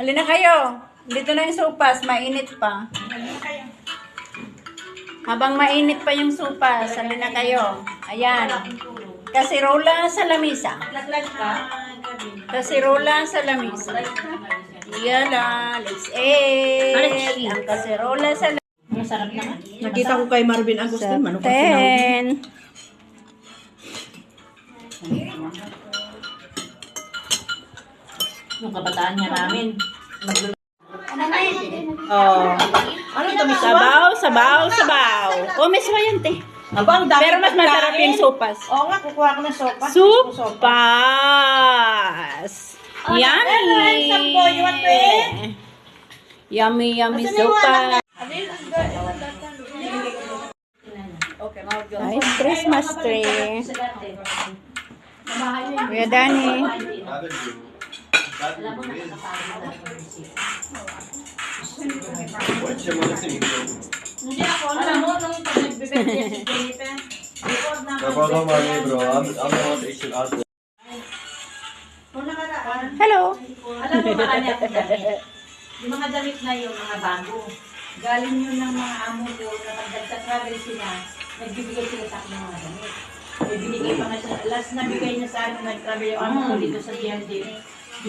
Halina kayo. Dito na yung sopas. Mainit pa. Habang mainit pa yung sopas, halina kayo. Ayan. Kasirola sa lamisa. Laglag ka. Kasirola sa lamisa. Yala, let's eat. Ang kasirola sa lamisa. Masarap naman. Nakita ko kay Marvin Agustin, manok ang sinabi. Ten. Yung kabataan niya namin. Oh. Ano ito, Miss Aba? Sabaw, sabaw, sabaw. Oh, may yan, te. Abang dami Pero mas masarap yung sopas. Oo nga, kukuha ko ng sopa. Sopas! Yummy! eh, sampo, you eat? Yummy, yummy sopas! Nice Christmas tree. Kuya Dani. Hindi ako, alam mo, nung pag-nagbibigay si Jennifer, record na No problem, Marley, bro. I'm, I'm nakaraan, Hello. alam mo ba kanya ako damit? Yung mga damit na yun, mga bago. Galing yun ng mga amo ko na pag nagka-travel sila, nagbibigay sila sa akin ng mga damit. May binigay pa nga siya. Last na bigay niya sa akin, nag-travel yung amo ko dito sa DMD.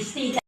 Stay